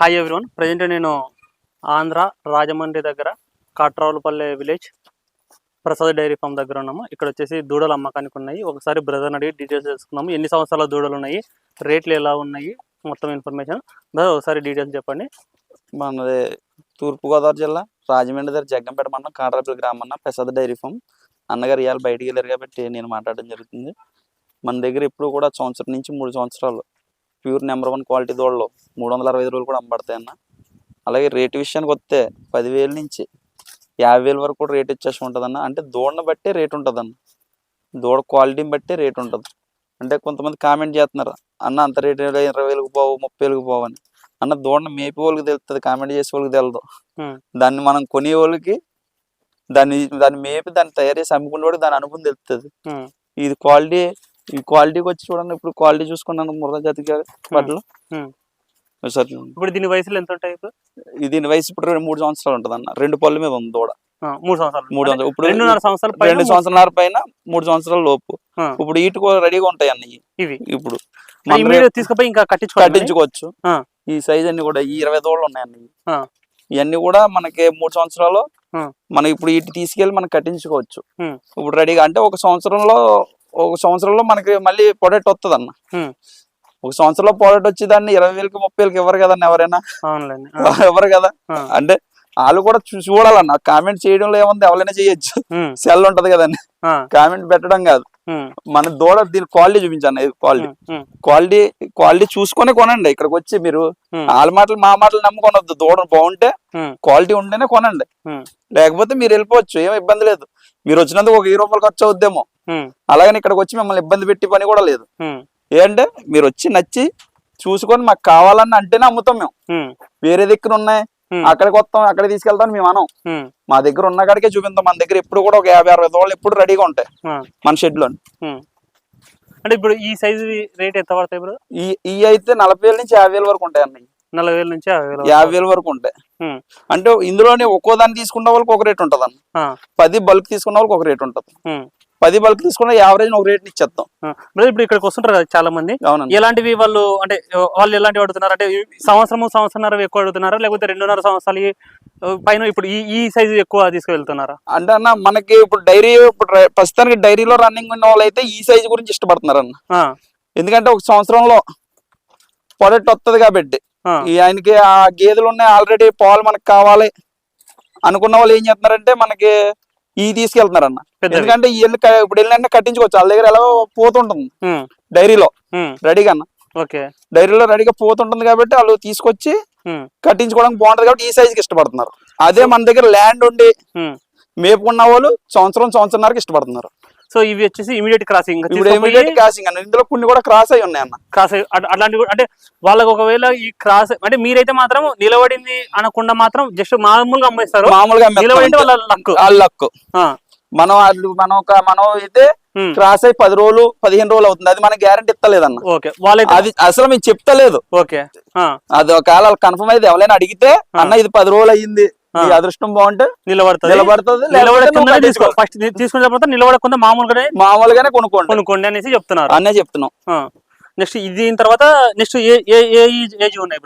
Hi everyone present నేను ఆంధ్ర రాజమండ్రి దగ్గర Katravulapalle village Prasad dairy farm దగ్గర ఉన్నాము. ఇక్కడ వచ్చేసి దూడలు అమ్మకానికి ఉన్నాయి. ఒకసారి బ్రదర్ అడిగి డీటెయిల్స్ తెలుసుకుందాము. ఎన్ని సంవత్సరాల దూడలు ఉన్నాయి? రేట్లు ఎలా ఉన్నాయి? మొత్తం ఇన్ఫర్మేషన్ బ్రదర్ ఒకసారి డీటెయిల్స్ చెప్పండి. మనది తూర్పుగోదావరి జిల్లా రాజమండ్రి దగ్గర జగ్గంపేట మండలం కాట్రాపల్లి గ్రామం అన్న ప్రసాద్ డైరీ ఫామ్. అన్నగారు ఇవాళ బయటికి వెళ్ళారు కాబట్టి నేను మాట్లాడడం జరుగుతుంది. మన దగ్గర ఎప్పుడు కూడా సంవత్సరం నుంచి మూడు సంవత్సరాలు ప్యూర్ నెంబర్ వన్ క్వాలిటీ దోడలు మూడు వందల అరవై ఐదు రోజులు కూడా అమ్మబడతాయి అన్న అలాగే రేటు విషయానికి వస్తే పదివేల నుంచి యాభై వేల వరకు కూడా రేట్ ఇచ్చేసి ఉంటుంది అన్న అంటే దూడని బట్టే రేట్ ఉంటుంది అన్న దూడ క్వాలిటీని బట్టే రేట్ ఉంటుంది. అంటే కొంతమంది కామెంట్ చేస్తున్నారు అన్న అంత రేట్ ఇరవై వేలకు పోవు ముప్పై వేలకు పోవు అని. అన్న దూడని మేపే వాళ్ళకి తెలుస్తుంది కామెంట్ చేసే వాళ్ళకి Hmm. దాన్ని మనం కొనే వాళ్ళకి దాన్ని దాన్ని మేపి దాన్ని తయారు చేసి అమ్ముకునే వాడికి దాని అనుభవం తెలుస్తుంది. ఇది క్వాలిటీ ఈ క్వాలిటీకి వచ్చి చూడండి ఇప్పుడు క్వాలిటీ చూసుకున్నాను మురళ జాతి బట్టలు Hmm. సార్ ఇప్పుడు దీని వయసులో ఎంత ఉంటాయి ఇప్పుడు? దీని వయసు ఇప్పుడు మూడు సంవత్సరాలు ఉంటుంది అన్న రెండు పళ్ళు మీద ఉంది దూడ మూడు సంవత్సరాలు మూడు వందలు ఇప్పుడు రెండున్నర సంవత్సరాల రెండు సంవత్సరాల పైన మూడు సంవత్సరాల లోపు. ఇప్పుడు ఈటుకు రెడీగా ఉంటాయి అన్న ఇవి. ఇప్పుడు తీసుకుపోయి ఇంకా కట్టించుకోవాలి కట్టించుకోవచ్చు. ఈ సైజ్ అన్ని కూడా ఈ ఇరవై దోళ్ళు ఉన్నాయండి ఆ. ఇవన్నీ కూడా మనకి మూడు సంవత్సరాలు. మనం ఇప్పుడు ఇటు తీసుకెళ్ళి మనం కట్టించుకోవచ్చు. ఇప్పుడు రెడీగా అంటే ఒక సంవత్సరంలో ఒక సంవత్సరంలో మనకి మళ్ళీ ప్రొడక్ట్ వస్తుంది అన్న. ఒక సంవత్సరంలో ప్రొడక్ట్ వచ్చి దాన్ని ఇరవై వేలకి ముప్పై వేలకి ఇవ్వరు కదన్న ఎవరైనా. ఎవరు కదా. అంటే వాళ్ళు కూడా చూడాలన్న. కామెంట్ చేయడంలో ఏముంది? ఎవరైనా చేయొచ్చు. సెల్ ఉంటది కదండి. కామెంట్ పెట్టడం కాదు. మన దూడ దీని క్వాలిటీ చూపించండి క్వాలిటీ క్వాలిటీ క్వాలిటీ చూసుకొని కొనండి. ఇక్కడికి వచ్చి మీరు వాళ్ళ మాటలు మా మాటలు నమ్ముకొనొద్దు. దూడ బాగుంటే క్వాలిటీ ఉంటేనే కొనండి. లేకపోతే మీరు వెళ్ళిపోవచ్చు. ఏం ఇబ్బంది లేదు. మీరు వచ్చినందుకు ఒక వెయ్యి రూపాయలు ఖర్చు అవుద్దేమో. అలాగని ఇక్కడికి వచ్చి మిమ్మల్ని ఇబ్బంది పెట్టి పని కూడా లేదు. ఏంటంటే మీరు వచ్చి నచ్చి చూసుకొని మాకు కావాలని అంటేనే అమ్ముతాం మేము. వేరే దగ్గర ఉన్నాయి. అక్కడికి వస్తాం అక్కడ తీసుకెళ్తాం మేము అనం. మా దగ్గర ఉన్న కాడికే చూపిస్తాం మన దగ్గర ఎప్పుడు కూడా ఒక యాభై అరవై దోళ్ళు ఎప్పుడు రెడీగా ఉంటాయి. మన షెడ్లో. అంటే ఇప్పుడు ఈ సైజు రేట్ ఎంత పడతాయి ఈ ఈ అయితే నలభై వేల నుంచి యాభై వేల వరకు ఉంటాయి అన్నయ్య. నలభై వేల నుంచి యాభై వేల వరకు. ఉంటాయి. అంటే ఇందులోనే ఒక్కో దాన్ని తీసుకున్న వాళ్ళకి ఒక రేట్ ఉంటుంది అన్న పది బల్క్ తీసుకున్న వాళ్ళకి ఒక రేట్ ఉంటుంది. పది బల్క్ తీసుకున్న యావరేజ్ ఒక రేట్ ఇచ్చేస్తాం ఇప్పుడు ఇక్కడికి వస్తుంటారు కదా చాలా మంది ఎలాంటివి వాళ్ళు అంటే వాళ్ళు ఎలాంటివి అడుగుతున్నారు అంటే ఈ సంవత్సరము సంవత్సరంన్నర ఎక్కువ అడుగుతున్నారా లేకపోతే రెండున్నర సంవత్సరాలు పైన ఇప్పుడు ఈ ఈ సైజు ఎక్కువ తీసుకువెళ్తున్నారా? అంటే అన్న మనకి ఇప్పుడు డైరీ ఇప్పుడు ప్రస్తుతానికి డైరీలో రన్నింగ్ ఉన్న వాళ్ళు అయితే ఈ సైజ్ గురించి ఇష్టపడుతున్నారు అన్న ఎందుకంటే ఒక సంవత్సరంలో ప్రొడక్ట్ వస్తుంది కాబట్టి. ఆయనకి ఆ గేదెలు ఉన్నాయి ఆల్రెడీ పాలు మనకు కావాలి. అనుకున్న వాళ్ళు ఏం చేస్తున్నారంటే మనకి ఈ తీసుకెళ్తున్నారు అన్న. ఎందుకంటే వెళ్ళి ఇప్పుడు వెళ్ళిన కట్టించుకోవచ్చు. వాళ్ళ దగ్గర ఎలా పోతుంటుంది. డైరీలో. రెడీగా అన్న. ఓకే. డైరీలో రెడీగా పోతుంటుంది కాబట్టి వాళ్ళు తీసుకొచ్చి కట్టించుకోవడానికి బాగుంటది కాబట్టి ఈ సైజుకి ఇష్టపడుతున్నారు. అదే మన దగ్గర ల్యాండ్ ఉండి. మేపుకున్న వాళ్ళు సంవత్సరం సంవత్సరంన్నరకి ఇష్టపడుతున్నారు. సో ఇవి వచ్చేసి ఇమీడియట్ క్రాసింగ్ ఇమీడియట్ క్రాసింగ్ అన్న. ఇందులో కొన్ని కూడా క్రాస్ అయి ఉన్నాయి అన్న క్రాస్ అట్లాంటివి కూడా- అంటే వాళ్ళకి ఒకవేళ ఈ క్రాస్ అంటే మీరైతే మాత్రం నిలబడింది అనకుండా మాత్రం జస్ట్ మామూలుగా అమ్మేస్తారు. మామూలుగా నిలబడి అంటే వాళ్ళ లక్ లక్ మనం వాళ్ళు మనం ఒక మనం అయితే క్రాస్ అయి పది రోజులు పదిహేను రోజులు అవుతుంది. అది మనకి గ్యారంటీ ఇస్తలేదన్న. ఓకే. వాళ్ళైతే అది అసలు మీకు చెప్తలేదు. ఓకే. అది ఒకవేళ కన్ఫర్మ్ అయితే ఎవరైనా అడిగితే అన్న ఇది పది రోజులు అయ్యింది. నీ అదృష్టం బాగుంటే నిలబడుతుంది నిలబడుతుంది. ఫస్ట్ తీసుకున్న తర్వాత నిలబడకుండా మామూలుగానే మామూలుగానే కొనుక్కోండి కొనుక్కోండి అనేసి చెప్తున్నారు అనే చెప్తున్నాం నెక్స్ట్ దీని తర్వాత నెక్స్ట్ ఏ ఏ ఏ ఏజ్ ఉన్నాయి.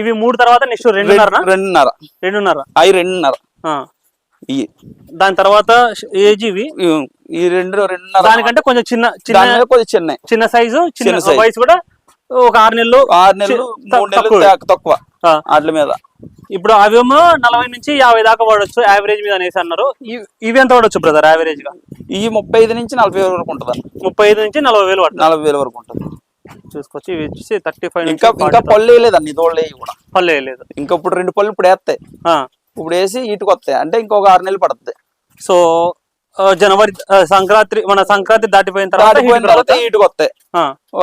ఇవి మూడు తర్వాత నెక్స్ట్ రెండున్నర రెండు- రెండున్నర రెండున్నర అవి రెండున్నర దాని తర్వాత ఏజ్ ఇవి ఈ- రెండు రెండున్నర దానికంటే కొంచెం చిన్న చిన్న కొంచెం చిన్న చిన్న సైజు చిన్న. వయసు కూడా ఒక ఆరు నెలలు ఆరు నెలలు తక్కువ. వాటి మీద ఇప్పుడు అవేమో నలభై నుంచి యాభై దాకా పడవచ్చు యావరేజ్ మీద అనేసి అన్నారు. ఇవి- ఎంత పడవచ్చు బ్రదర్ యావరేజ్గా? ఈ ముప్పై ఐదు నుంచి నలభై వేల వరకు ఉంటుంది ముప్పై ఐదు నుంచి నలభై వేలు పడుతుంది నలభై వేల వరకు ఉంటుంది. చూసుకోవచ్చు ఇవి వచ్చేసి థర్టీ ఫైవ్ ఇంకా ఇంకా పళ్ళు వేయలేదండి ఇదోళ్ళు కూడా పల్లె లేదు ఇంకా ఇప్పుడు రెండు పళ్ళు ఇప్పుడు వేస్తాయి. ఇప్పుడు వేసి ఇటుకు వస్తాయి. అంటే ఇంకొక ఆరు నెలలు పడుతుంది. సో జనవరి సంక్రాంతి మన సంక్రాంతి దాటిపోయిన తర్వాత దాటిపోయిన తర్వాత? ఇటుకు వస్తాయి.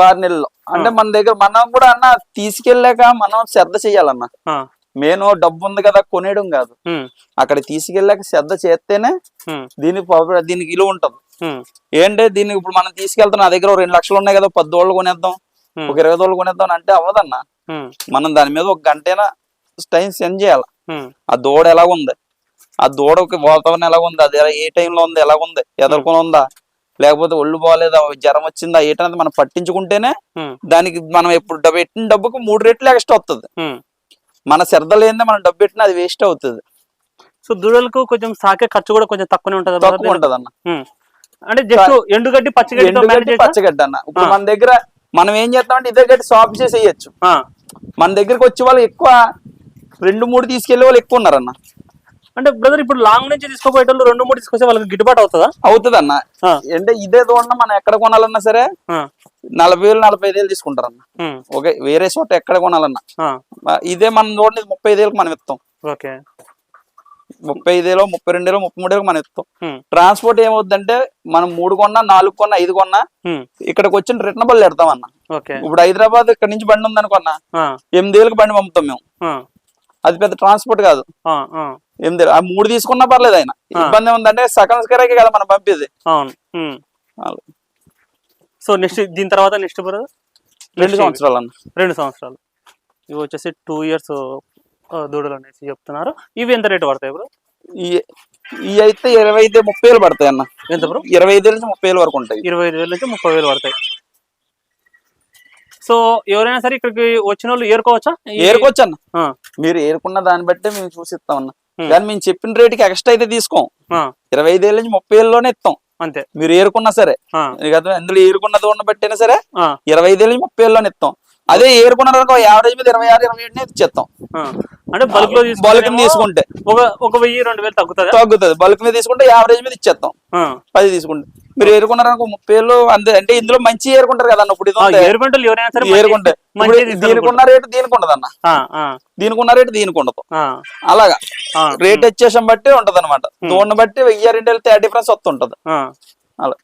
ఆరు నెలలు అంటే మన దగ్గర మనం కూడా అన్న తీసుకెళ్ళాక మనం శ్రద్ధ చేయాలన్న. ఆ, నేను డబ్బు ఉంది కదా కొనేయడం కాదు. అక్కడ తీసుకెళ్ళాక శ్రద్ధ చేస్తేనే దీనికి దీనికి విలువ ఉంటుంది. ఏంటంటే దీన్ని ఇప్పుడు మనం తీసుకెళ్తాం నా దగ్గర రెండు లక్షలు ఉన్నాయి కదా పది దోళ్ళు కొనేద్దాం ఒక ఇరవై దోళ్ళు కొనేద్దాం అంటే అవ్వదన్న. మనం దాని మీద ఒక గంటైనా టైం సెండ్ చేయాలి. ఆ దూడ ఎలా ఉంది ఆ దూడకి వాతావరణం ఎలా ఉంది అది ఏ టైంలో ఉంది? ఎలా ఉంది ఎదుర్కొని ఉందా? లేకపోతే ఒళ్ళు బాగాలేదా జ్వరం వచ్చిందా? ఏటనేది మనం పట్టించుకుంటేనే దానికి మనం ఎప్పుడు డబ్బు పెట్టిన డబ్బుకు మూడు రెట్లు ఎక్స్ట్రా వస్తుంది మన శ్రద్ధ లేనిదే మనం డబ్బు పెట్టినా అది వేస్ట్ అవుతుంది. సో దూడలకు కొంచెం సాకే ఖర్చు కూడా కొంచెం తక్కువనే ఉంటుంది తక్కువ ఉంటది అన్న అంటే జస్ట్ ఎండుగడ్డి చేయొచ్చా? పచ్చగడ్డి అన్న ఇప్పుడు. మన దగ్గర మనం ఏం చేస్తామంటే ఇదే గడ్డి సాఫ్ చేసి వేయచ్చు మన దగ్గరికి వచ్చే వాళ్ళు ఎక్కువ రెండు మూడు తీసుకెళ్ళే వాళ్ళు ఎక్కువ ఉన్నారన్న. అంటే బ్రదర్ ఇప్పుడు లాంగ్ నుంచి తీసుకోపోయేటోళ్ళు రెండు మూడు తీసుకొస్తే వాళ్ళకి గిట్టుబాటు అవుతుందా? అవుతుంది అన్న అంటే ఇదే దూడ మనం ఎక్కడ కొనాలన్నా సరే నలభై వేలు నలభై ఐదు వేలు తీసుకుంటారన్న. ఉమ్, ఓకే వేరే చోట ఎక్కడ కొనాలన్నా. ఇదే మనం చూడండి ముప్పై ఐదు వేలకు మనం ఇస్తాం ఓకే. ముప్పై ఐదేలో ముప్పై రెండేలో ముప్పై మూడేలో మనం ఇస్తాం ట్రాన్స్పోర్ట్ ఏమవుద్దంటే మనం మూడు కొన్నా నాలుగు కొన్నా ఐదు కొన్నా ఇక్కడికి వచ్చిన రిటర్న్ బళ్ళు పెడతాం అన్న ఓకే. ఇప్పుడు హైదరాబాద్ ఇక్కడ నుంచి బండి ఉందనుకున్నా ఎనిమిది వేలకు బండి పంపుతాం మేము. అది పెద్ద ట్రాన్స్పోర్ట్ కాదు. ఎనిమిది. ఆ. మూడు తీసుకున్నా పర్లేదు ఆయన. ఇబ్బంది ఏముందంటే సగం స్కరాకే కదా మనం పంపేది. అవును. సో నెక్స్ట్ దీని తర్వాత నెక్స్ట్ బ్రదర్? రెండు సంవత్సరాలు అన్న రెండు సంవత్సరాలు. ఇవి వచ్చేసి టూ ఇయర్స్ దూడలు అనేసి చెప్తున్నారు. ఇవి ఎంత రేటు పడతాయి బ్రో? ఈ అయితే ఇరవై ఐదు ముప్పై వేలు పడతాయి అన్న ఎంత బ్రో? ఇరవై ఐదు నుంచి ముప్పై వేలు వరకు ఉంటాయి. ఇరవై ఐదు వేల నుంచి ముప్పై వేలు పడతాయి. సో ఎవరైనా సరే ఇక్కడికి వచ్చిన వాళ్ళు ఏరుకోవచ్చా ఏరుకోవచ్చు అన్న. మీరు ఏరుకున్న దాన్ని బట్టే మేము చూసిస్తాం అన్న. కానీ మేము చెప్పిన రేటుకి ఎక్స్ట్రా అయితే తీసుకోం. ఇరవై ఐదు వేల నుంచి ముప్పై వేలలోనే ఇస్తాం అంతే. మీరు ఏరుకున్నా సరే. అందులో ఏరుకున్న దూడను బట్టైనా సరే ఇరవై ఐదు నుంచి ముప్పై వేలలోనే ఇస్తాం అదే ఏరుకున్నారు అనుకో యావరేజ్ మీద ఇరవై ఆరు ఇరవై ఏడునే ఇచ్చేస్తాం. అంటే బల్క్లో బల్క్ తీసుకుంటే. ఒక ఒక వెయ్యి రెండు వేలు తగ్గుతుందా? తగ్గుతుంది. బల్క్ మీద తీసుకుంటే యావరేజ్ మీద ఇచ్చేస్తాం. పది తీసుకుంటే. మీరు ఏరుకున్నారు అనుకో ముప్పై వేలు అంతే అంటే ఇందులో మంచి ఏరుకుంటారు కదా ఇప్పుడు ఎవరైనా సరే దీనికి ఉన్న రేటు దీనికి ఉండదు అన్న దీనికి ఉన్న రేటు దీనికి ఉండదు అలాగా. రేట్ వచ్చేసం బట్టి ఉంటది అనమాట దూడని బట్టి వెయ్యి రెండు వేలు తేడా డిఫరెన్స్ వస్తుంటది. అలా.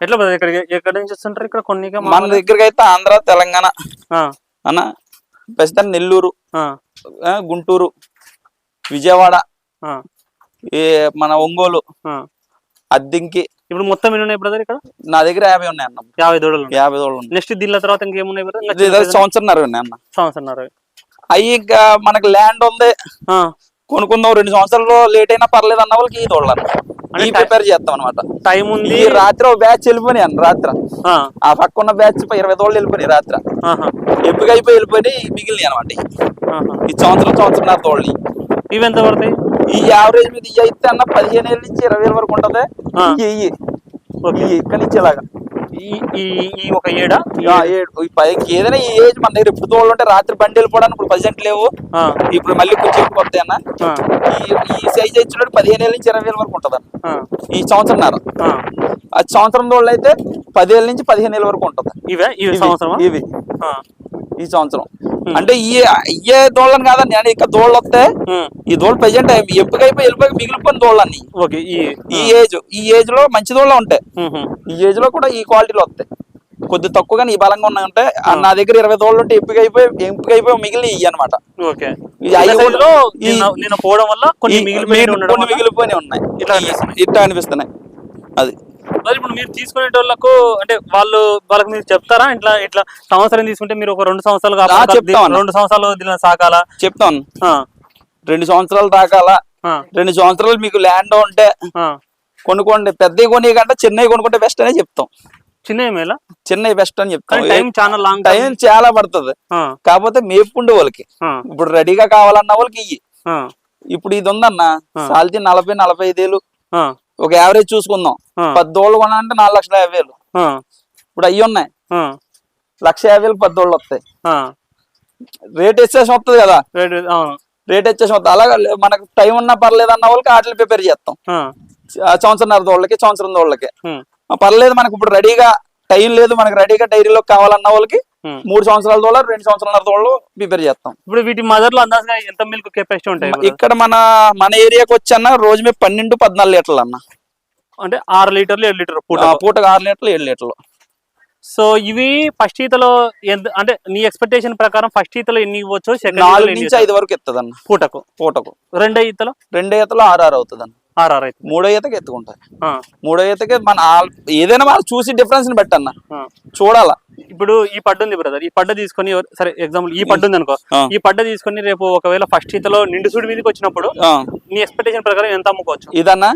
ఎట్లా ఇక్కడ ఎక్కడి నుంచి వస్తుంటారు? ఇక్కడ కొన్ని మన దగ్గరికి అయితే ఆంధ్ర తెలంగాణ. అన్న ప్రస్తుతం నెల్లూరు గుంటూరు విజయవాడ ఏ మన ఒంగోలు అద్దింకి ఇప్పుడు మొత్తం ఎన్ని ఉన్నాయి బ్రదర్ ఇక్కడ? నా దగ్గర యాభై ఉన్నాయి అన్న. యాభై దూడలు యాభై దోళ్ళు ఉన్నాయి. నెక్స్ట్ దీనిల తర్వాత ఇంకేమున్నాయి బ్రదర్ సంవత్సరంన్నర ఉన్నాయి అన్న. సంవత్సరం అవి ఇంకా మనకి ల్యాండ్ ఉంది. కొనుక్కుందాం రెండు సంవత్సరాలు లేట్ అయినా పర్లేదు అన్న వాళ్ళకి ఈ దోళ్ళు అన్న. ప్రిపేర్ చేస్తాం అనమాట టైం ఉంది. రాత్రి ఒక బ్యాచ్ వెళ్ళిపోయినాయి అన్న రాత్రి. ఆ, పక్క ఉన్న బ్యాచ్ ఇరవై దోళ్ళు వెళ్ళిపోయినాయి రాత్రి. ఆహా, ఎప్పుగా అయిపోయి వెళ్ళిపోయి మిగిలినాయి అనమాట. ఈ సంవత్సరం సంవత్సరం తోళ్ళని ఇవి ఎంత పడతాయి? ఈ యావరేజ్ మీద ఇవి అయితే అన్న పదిహేను వేల నుంచి ఇరవై వేల వరకు ఉంటది. ఇలాగా ఈ ఒక ఏడా? ఆ, ఏడు- ఈ పైకి ఏదైనా ఈ ఏజ్ మన దగ్గర ఇప్పుడు తోళ్ళు ఉంటే రాత్రి బండి వెళ్ళిపోవడానికి ఇప్పుడు ప్రజెంట్ లేవు. ఇప్పుడు మళ్ళీ కొంచెం ఎక్కువ అన్న. ఈ ఈ సైజ్ ఇచ్చినప్పుడు పదిహేను వేల నుంచి ఇరవై వేల వరకు ఉంటది ఈ సంవత్సరంన్నర. ఆ. ఆ సంవత్సరం తోళ్ళు అయితే పదివేల నుంచి పదిహేను వేల వరకు ఉంటది. ఇవే? ఇవి సంవత్సరమా? ఇవి. ఈ సంవత్సరం. అంటే ఈ ఇయ్యే దోళ్ళని కాదండి అంటే ఇక్కడ దోళ్ళు వస్తే ఉమ్, ఈ దోళ్ళు ప్రజెంట్ ఎంపిక అయిపోయి వెళ్ళిపోయి మిగిలిపోయిన దోళ్ళు అన్ని ఓకే ఈ ఏజ్ ఈ ఏజ్లో మంచి దోళ్ళు ఉంటాయి. ఉహు, ఈ ఏజ్లో కూడా ఈ క్వాలిటీలో వస్తాయి. కొద్ది తక్కువగానే ఈ బలంగా ఉన్నాయి ఉంటాయి ఆ నా దగ్గర ఇరవై దోళ్ళు ఉంటే ఎంపిక అయిపోయి ఎంపిక అయిపోయి మిగిలిన ఇవి అనమాట కొన్ని మిగిలిపోయి ఉన్నాయి. ఇట్లా అనిపిస్తున్నాయి. అది. మరి ఇప్పుడు మీరు తీసుకునేటోళ్ళకు అంటే వాళ్ళు వాళ్ళకి మీరు చెప్తారా? ఇట్లా ఇట్లా సంవత్సరం తీసుకుంటే మీరు ఒక రెండు సంవత్సరాలు. రెండు సంవత్సరాలు దీనిలో సాకాల? చెప్తాను రెండు సంవత్సరాలు దాకాల ఆ, రెండు సంవత్సరాలు మీకు ల్యాండ్ ఉంటే. కొనుక్కోండి. పెద్దవి కొని కంటే చిన్నవి కొనుక్కుంటే బెస్ట్ అనే చెప్తాం. చిన్న మేలా? చిన్నవి బెస్ట్ అని చెప్తాం. టైం చాలా లాంగ్ టైం చాలా పడుతుంది. కాకపోతే మేపుకుండే వాళ్ళకి. ఇప్పుడు రెడీగా కావాలన్న వాళ్ళకి ఇయ్యి. ఇప్పుడు ఇది ఉందన్న. ఆ. సాల్తీ నలభై నలభై ఐదేలు. ఒక యావరేజ్ చూసుకుందాం. పద్దోళ్ళు కొనాలంటే నాలుగు లక్షల యాభై వేలు. ఇప్పుడు అయ్యి ఉన్నాయి. లక్ష యాభై వేలు పద్దోళ్ళు వస్తాయి. రేట్ వచ్చేసి వస్తుంది కదా. రేట్ వచ్చేసి వస్తుంది. అలాగా మనకు టైం ఉన్నా పర్లేదు అన్న వాళ్ళకి వాటిని ప్రిపేర్ చేస్తాం. ఆ, ఆ సంవత్సరం దోళ్ళకి సంవత్సరం దోళ్ళకి పర్లేదు మనకు ఇప్పుడు రెడీగా టైం లేదు. మనకు రెడీగా డైరీలో కావాలన్న వాళ్ళకి. మూడు సంవత్సరాల దోళ్ళ రెండు సంవత్సరాల దోళ్ళు ప్రిపేర్ చేస్తాం. ఇప్పుడు వీటి మదర్లో అందాజుగా ఎంత మిల్క్ కెపాసిటీ ఉంటాయి? ఇక్కడ మన మన ఏరియాకి వచ్చన్న రోజు మీద పన్నెండు పద్నాలుగు లీటర్లు అన్న. అంటే ఆరు లీటర్లు ఏడు లీటర్ పూట. పూటకు ఆరు లీటర్లు ఏడు లీటర్లు. సో ఇవి ఫస్ట్ ఈతలో ఎంత అంటే నీ ఎక్స్పెక్టేషన్ ప్రకారం ఫస్ట్ ఈతలో ఎన్ని ఇవ్వచ్చు నాలుగు నుంచి ఐదు వరకు ఎత్తది అన్న పూటకు. పూటకు. రెండో ఈతలో? రెండో ఈతలో ఆరు ఆరు అవుతుంది అన్న ఆరు ఆరు అవుతుంది మూడో ఈతకి ఎత్తుకుంటాయి. ఆ, మూడో ఈతకి మన ఏదైనా మనం చూసి డిఫరెన్స్ని బట్టి అన్న. చూడాలా? ఇప్పుడు ఈ పడ్డ ఉంది బ్రదర్ ఈ పడ్డ తీసుకొని సరే ఎగ్జాంపుల్ ఈ పడ్డ ఉంది అనుకో. ఈ పడ్డ తీసుకొని రేపు ఒకవేళ ఫస్ట్ ఈతలో నిండు సుడి మీదకి వచ్చినప్పుడు నీ ఎక్స్పెక్టేషన్ ప్రకారం ఎంత అమ్ముకోవచ్చు? ఇదన్న?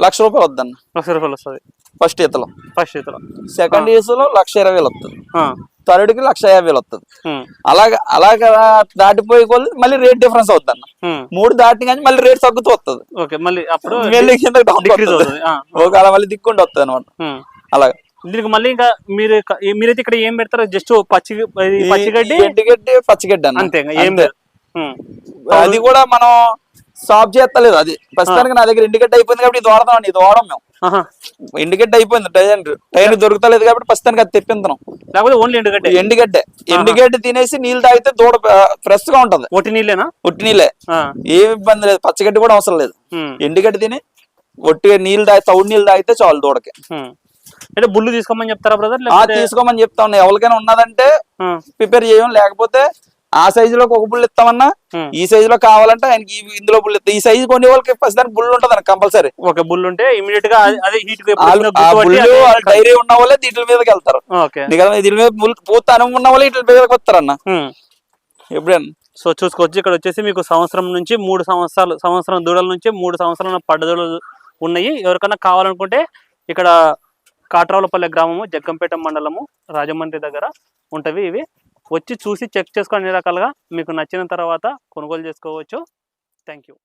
లక్ష రూపాయలు వద్దన్న. లక్ష రూపాయలు వస్తుంది. ఫస్ట్ ఈతలో. ఫస్ట్ ఈతలో. సెకండ్ ఈతలో లక్ష ఇరవై వేలు వస్తుంది తరుడికి లక్ష యాభై వేలు వస్తుంది అలాగ అలాగ దాటిపోయే కొద్ది మళ్ళీ రేట్ డిఫరెన్స్ అవుతుంది అన్న. మూడు దాటి కానీ మళ్ళీ రేట్ తగ్గుతూ వస్తుంది మళ్ళీ కింద ఆ, ఒక అలా మళ్ళీ దిక్కుండి వస్తుంది అనమాట. అలాగ. దీనికి మళ్ళీ ఇంకా మీరు మీరైతే ఇక్కడ ఏం పెడతారు జస్ట్ పచ్చి పచ్చిగడ్డి ఎండుగడ్డి పచ్చిగడ్డి అంతే. ఏం అది కూడా మనం సాఫ్ చేస్తలేదు. అది ప్రస్తుతానికి నా దగ్గర ఎండుగడ్డి అయిపోయింది కాబట్టి ఇది వాడదాం అండి ఇది మేము. ఎండుగడ్డి అయిపోయింది టైర్ టైర్ దొరుకుతలేదు కాబట్టి ప్రస్తుతానికి అది తెప్పించున్నాం లేకపోతే ఓన్లీ ఎండుగడ్డి ఎండుగడ్డే ఎండుగడ్డి తినేసి నీళ్ళు తాగితే దూడ ఫ్రెష్గా ఉంటది. ఒట్టి నీళ్ళేనా? ఒట్టి నీళ్ళే. ఏమి ఇబ్బంది లేదు. పచ్చగడ్డి కూడా అవసరం లేదు. ఎండుగడ్డి తిని ఒట్టిగా నీళ్ళు తాగి తౌడు నీళ్ళు తాగితే చాలు దూడకి. అంటే బుల్లు తీసుకోమని చెప్తారా బ్రదర్ తీసుకోమని చెప్తా ఉన్నా. ఎవరికైనా ఉన్నదంటే ప్రిపేర్ చేయం. లేకపోతే ఆ సైజులో ఒక బుల్ ఇస్తామన్నా. ఈ సైజులో కావాలంటే ఆయనకి ఇందులో బుల్ ఇస్తాం ఈ సైజు కొన్ని వాళ్ళకి ప్రస్తుతానికి బుల్ ఉంటుంది కంపల్సరీ. ఒక బుల్ ఉంటే ఇమీడియట్గా అది- హీట్ డైరీ ఉన్న వాళ్ళే దీంట్ల మీదకి వెళ్తారు? దీని మీద బుల్ పూత అనుభవం ఉన్న వాళ్ళే వీటి మీదకి వస్తారన్న. ఎప్పుడైనా. సో చూసుకోవచ్చు ఇక్కడ వచ్చేసి మీకు సంవత్సరం నుంచి మూడు సంవత్సరాలు సంవత్సరం దూడల నుంచి మూడు సంవత్సరాల పడ్డదూడలు ఉన్నాయి. ఎవరికైనా కావాలనుకుంటే ఇక్కడ కాట్రావులపల్లె గ్రామము జగ్గంపేట మండలము రాజమండ్రి దగ్గర ఉంటవి ఇవి. వచ్చి చూసి చెక్ చేసుకోండి అన్ని రకాలుగా మీకు నచ్చిన తర్వాత కొనుగోలు చేసుకోవచ్చు. Thank you